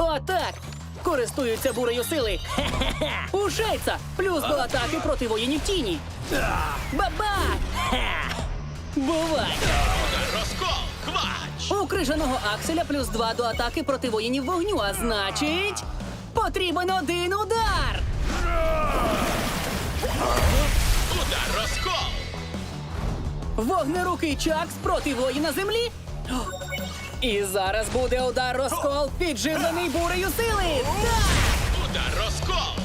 Отак! Користуються бурею сили. У Шейца плюс до атаки проти воїнів тіні. Баба! Бувай! Розкол! Квач! У крижаного акселя плюс два до атаки проти воїнів вогню, а значить. Потрібен один удар! Удар розкол! Вогнерукий Чакс проти воїна землі. І зараз буде удар розкол, підживлений бурею сили. Так! Удар розкол!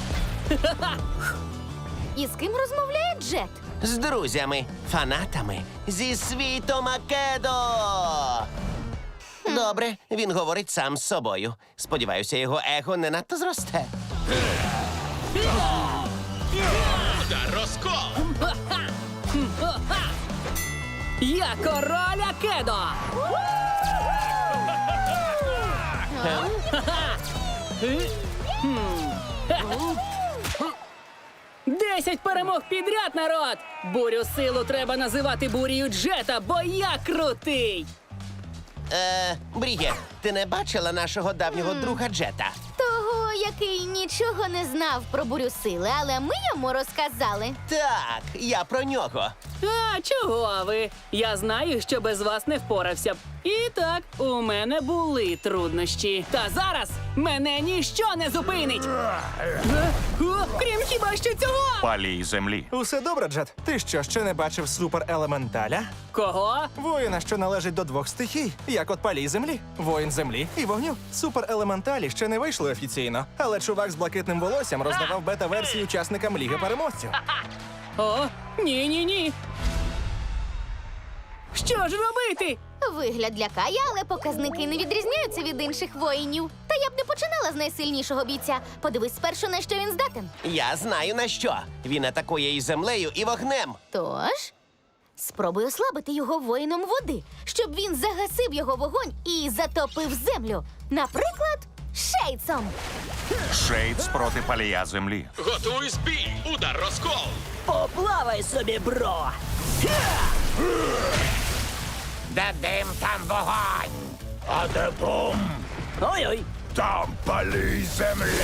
І з ким розмовляє Джет? З друзями, фанатами зі світу Македо. Добре, він говорить сам з собою. Сподіваюся, його его не надто зросте. Удар розкол! Я король Акедо! Десять перемог підряд, народ! Бурю силу треба називати бурію Джета, бо я крутий! Е, Бріє, ти не бачила нашого давнього друга Джета? Який нічого не знав про бурю сили, але ми йому розказали. Так, я про нього. А чого ви? Я знаю, що без вас не впорався б. І так, у мене були труднощі. Та зараз мене ніщо не зупинить. Е? О, крім хіба що цього? Палій землі. Усе добре, Джет. Ти що, ще не бачив суперелементаля? Кого? Воїна, що належить до двох стихій, як от палій землі, воїн землі і вогню. Суперелементалі ще не вийшли офіційно, але чувак з блакитним волоссям роздавав бета-версії учасникам Ліги переможців. О, ні, ні, ні. Що ж робити? Вигляд лякає, але показники не відрізняються від інших воїнів. Я б не починала з найсильнішого бійця. Подивись спершу, на що він здатен. Я знаю на що. Він атакує і землею, і вогнем. Тож, спробуй ослабити його воїном води, щоб він загасив його вогонь і затопив землю. Наприклад, шейцом. Шейдс проти палія землі. Готуй бій! Удар розкол! Поплавай собі, бро. Де дим, там вогонь. А де бум? Ой-ой. Там палій землі.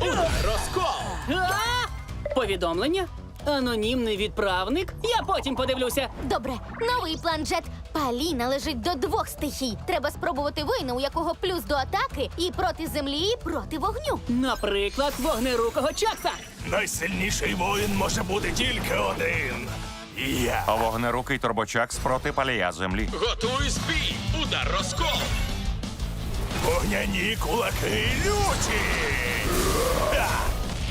Удар розкол! А? Повідомлення? Анонімний відправник? Я потім подивлюся. Добре, новий план Джет. Палі належить до двох стихій. Треба спробувати воїна, у якого плюс до атаки і проти землі, і проти вогню. Наприклад, вогнерукого Чакса. Найсильніший воїн може бути тільки один. Я. Вогнерукий турбочакс проти палія землі. Готуй бій! Удар розкол! Вогняні кулаки люті. Ха!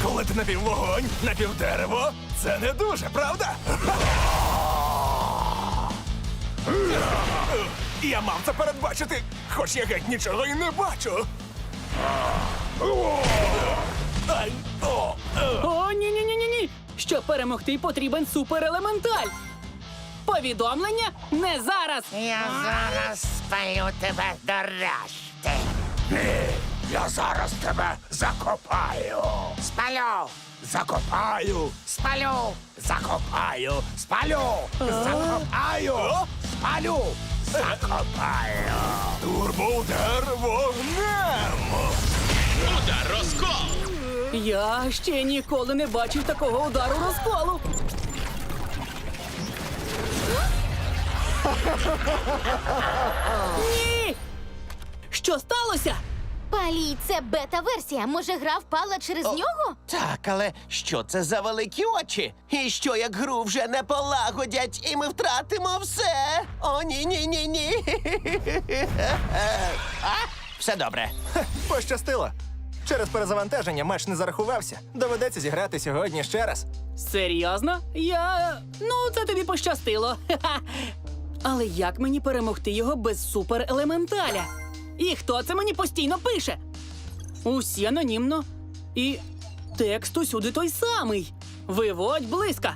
Коли ти напів вогонь, напів дерево, це не дуже, правда? Я мав це передбачити, хоч я геть нічого і не бачу. Ай, о, е. О, ні, ні, ні, ні, ні. Щоб перемогти, потрібен суперелементаль. Повідомлення не зараз. Я зараз спаю тебе до решти. Я зараз тебе закопаю. Спалю! Закопаю. Спалю! Закопаю. Спалю. Закопаю. Спалю. Закопаю. Турбоудар вогнем! Удар розкол! Я ще ніколи не бачив такого удару розколу. Ні! Що сталося? Палій це бета-версія. Може, гра впала через нього? Так, але що це за великі очі? І що як гру вже не полагодять, і ми втратимо все? О, ні, ні, ні, ні. А? Все добре. Пощастило. Через перезавантаження матч не зарахувався. Доведеться зіграти сьогодні ще раз. Серйозно? Я. Ну, це тобі пощастило. Ха-ха. Але як мені перемогти його без суперелементаля? І хто це мені постійно пише? Усі анонімно. І текст усюди той самий. Виводь близька.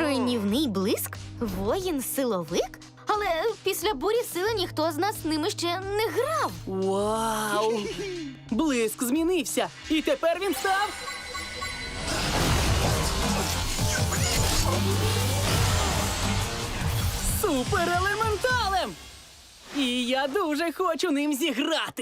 Руйнівний блиск? Воїн силовик? Але після бурі сили ніхто з нас ними ще не грав. Вау! Блиск змінився. І тепер він став. Суперелементалем! І я дуже хочу ним зіграти.